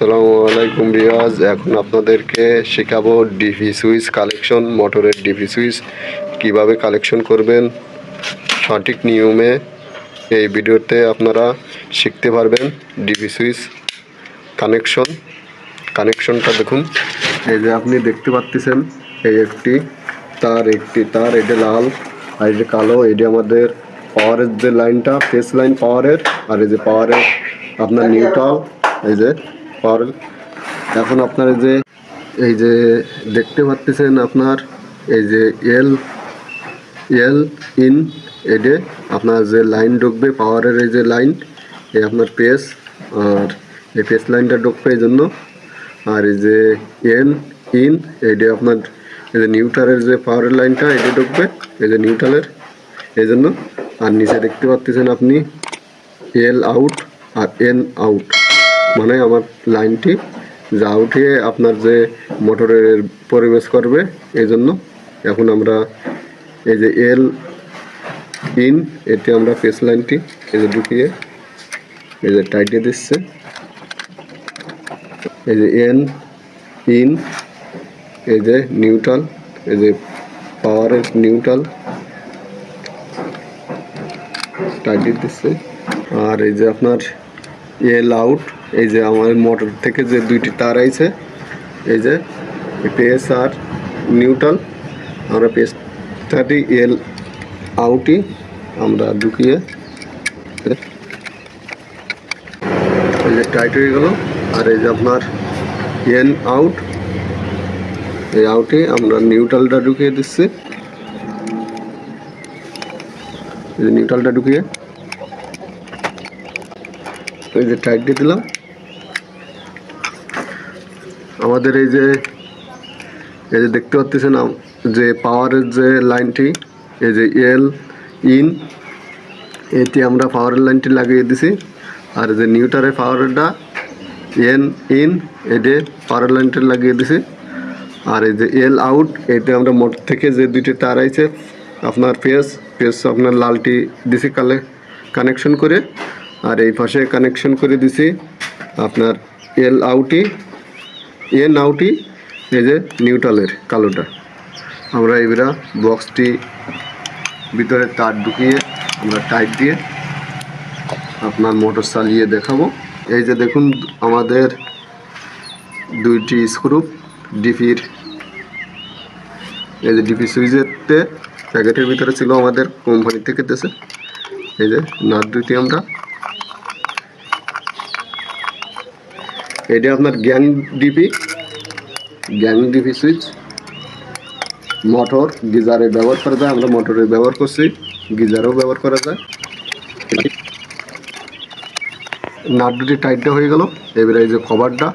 আসসালামু আলাইকুম রিয়াজ এখন আপনাদেরকে শেখাবো ডিভি সুইচ কালেকশন মোটরের ডিভি সুইচ কীভাবে কালেকশন করবেন। সঠিক নিয়মে এই ভিডিওতে আপনারা শিখতে পারবেন ডিভি সুইচ কানেকশন কানেকশনটা দেখুন, এই যে আপনি দেখতে পাচ্ছেন এই একটি তার একটি তার এটা লাল, আর এটা কালো এটা আমাদের পাওয়ারের যে লাইনটা ফেস লাইন পাওয়ারের আর এই যে পাওয়ারের আপনার নিউট্রাল এই যে পাওয়ার এখন আপনার যে, এই যে দেখতে পাচ্ছেন আপনার, এই যে এল এল ইন এডে আপনার যে লাইন ঢুকবে পাওয়ারের এই যে লাইন এই আপনার পেস আর এই পেস লাইনটা ঢুকবে এই জন্য। আর এই যে এন ইন এইটা আপনার, এই যে নিউট্রালের যে পাওয়ারের লাইনটা এটা ঢুকবে, এই যে নিউট্রালের এই জন্য। আর নিচে দেখতে পাচ্ছেন আপনি এল আউট আর এন আউট মানে আমার লাইনটি যা উঠিয়ে আপনার যে মোটরের পরিবেশ করবে এই জন্য এখন আমরা এই যে এল ইন এতে আমরা পেস লাইনটি এই যে ঢুকিয়ে এই যে টাইটে দিচ্ছে। এই যে এন ইন এই যে নিউট্রাল এই যে পাওয়ারের নিউট্রাল টাইটে দিচ্ছে। আর এই যে আপনার এল আউট এই যে আমার মোটর থেকে যে দুইটি তার আইছে, এই যে পেস আর নিউট্রাল আমরা পেস থার্টি এল আউটই আমরা ঢুকিয়ে, এই যে টাইট হয়ে গেল, আর এই যে আপনার এন আউট এই আউটে আমরা নিউট্রালটা ঢুকিয়ে দিচ্ছি। নিউট্রালটা ঢুকিয়ে, এই যে টাইট দিয়ে দিলাম। আমাদের এই যে এই যে দেখতে পাচ্ছেন যে পাওয়ারের যে লাইনটি, এই যে এল ইন, এটি আমরা পাওয়ারের লাইনটি লাগিয়ে দিছি। আর যে নিউটারের পাওয়ারটা, এন ইন এতে পাওয়ার লাইনটি লাগিয়ে দিছি। আর এই যে এল আউট, এতে আমরা মোটর থেকে যে দুইটি তার আইছে, আপনার পেস পেস আপনার লালটি দিছি কালে কানেকশন করে। আর এই পাশে কানেকশন করে দিছি আপনার এল আউটি এন আউটি এই যে নিউট্রালের কালোটা। আমরা এবারে বক্সটি ভিতরে তার ঢুকিয়ে আমরা টাইট দিয়ে আপনার মোটর চালিয়ে দেখাবো। এই যে দেখুন, আমাদের দুইটি স্ক্রু ডিপির, এই যে ডিপি সুইচেরতে প্যাকেটের ভিতরে ছিল আমাদের কোম্পানি থেকে দেশে এই যে নাট দুইটি আমরা এটা আপনার gang DP gang DP switch. Motor গিজারে ব্যবহার করা যায়, আমরা মোটরে ব্যবহার করছি, গিজারও ব্যবহার করা যায়। নাট দুটি টাইটটা হয়ে গেল, এবারে এই যে কভারটা,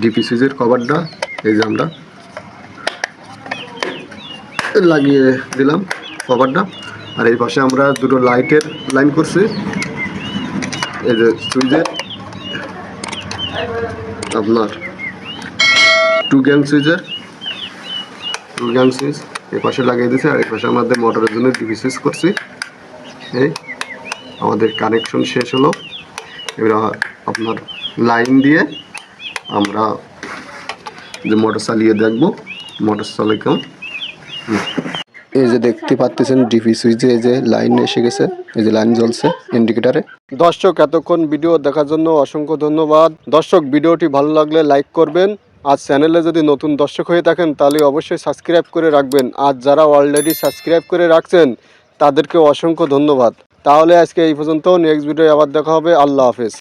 ডিপি সুইচের কভারটা, এই যে আমরা লাগিয়ে দিলাম কভারটা। আর এই পাশে আমরা দুটো লাইটের লাইন করছি, এই যে সুইচের। আপনার টু গ্যাং সুইচের টু গ্যাং সুইচ এই পাশে লাগিয়ে দিয়েছে, আর এই পাশে আমাদের মোটরের জন্য ডিভি সুইচ করছি। এই, আমাদের কানেকশন শেষ হলো। এবার আপনার লাইন দিয়ে আমরা যে মোটর চালিয়ে দেখব মোটর চালে কেমন এই যে দেখতে পাচ্ছেন ডিপি সুইচে এই যে লাইন এসে গেছে, এই যে লাইন জ্বলছে ইন্ডিকেটারে। দর্শক, এতক্ষণ ভিডিও দেখার জন্য অসংখ্য ধন্যবাদ। দর্শক, ভিডিওটি ভালো লাগলে লাইক করবেন। আর চ্যানেলে যদি নতুন দর্শক হয়ে থাকেন, তাহলে অবশ্যই সাবস্ক্রাইব করে রাখবেন। আর যারা অলরেডি সাবস্ক্রাইব করে রাখছেন, তাদেরকে অসংখ্য ধন্যবাদ। তাহলে আজকে এই পর্যন্ত নেক্সট ভিডিও আবার দেখা হবে। আল্লাহ হাফেজ।